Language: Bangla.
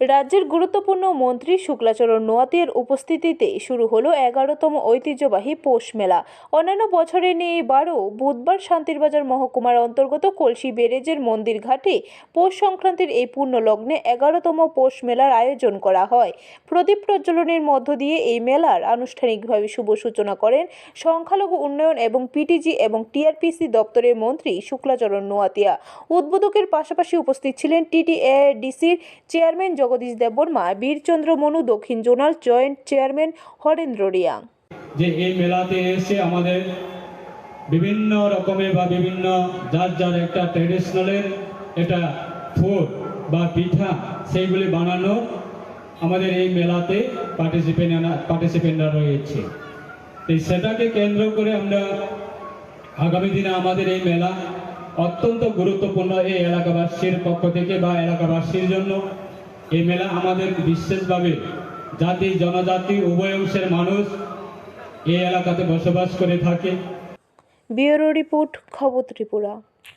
রাজ্যের গুরুত্বপূর্ণ মন্ত্রী শুক্লাচরণ নোয়াতিয়ার উপস্থিতিতে শুরু হলো এগারোতম ঐতিহ্যবাহী পৌষ মেলা। অন্যান্য বছরে নিয়ে এবারও বুধবার শান্তিরবাজার মহকুমার অন্তর্গত কলসি ব্যারেজের মন্দির ঘাটে পৌষ সংক্রান্তির এই পূর্ণ লগ্নে এগারোতম পৌষ মেলার আয়োজন করা হয়। প্রদীপ প্রজ্বলনের মধ্য দিয়ে এই মেলার আনুষ্ঠানিকভাবে শুভ সূচনা করেন সংখ্যালঘু উন্নয়ন এবং পিটিজি এবং টিআরপিসি দপ্তরের মন্ত্রী শুক্লাচরণ নোয়াতিয়া উদ্বোধকের পাশাপাশি উপস্থিত ছিলেন টিটিএডিসির চেয়ারম্যান জগদীশ দেববর্মা, বীরচন্দ্র মনু, দক্ষিণ zonal, joint chairman Harendra Reang. যে এই মেলাতে এসে আমাদের বিভিন্ন রকমের বা বিভিন্ন যার যার একটা ট্রেডিশনালের এটা ফুড বা পিঠা সেইগুলি বানানো আমাদের এই মেলাতে পার্টিসিপেন্ট পার্টিসিপেন্টরা রয়েছে। তো সেটাকে কেন্দ্র করে আমরা আগামী দিনে আমাদের এই মেলা অত্যন্ত গুরুত্বপূর্ণ এই এলাকাবাসীর পক্ষ থেকে বা এলাকাবাসীর জন্য এই মেলা আমাদের বিশেষভাবে জাতি, জনজাতি, উভয় অংশের মানুষ এই এলাকাতে বসবাস করে থাকে। ব্যুরো রিপোর্ট, খবর ত্রিপুরা।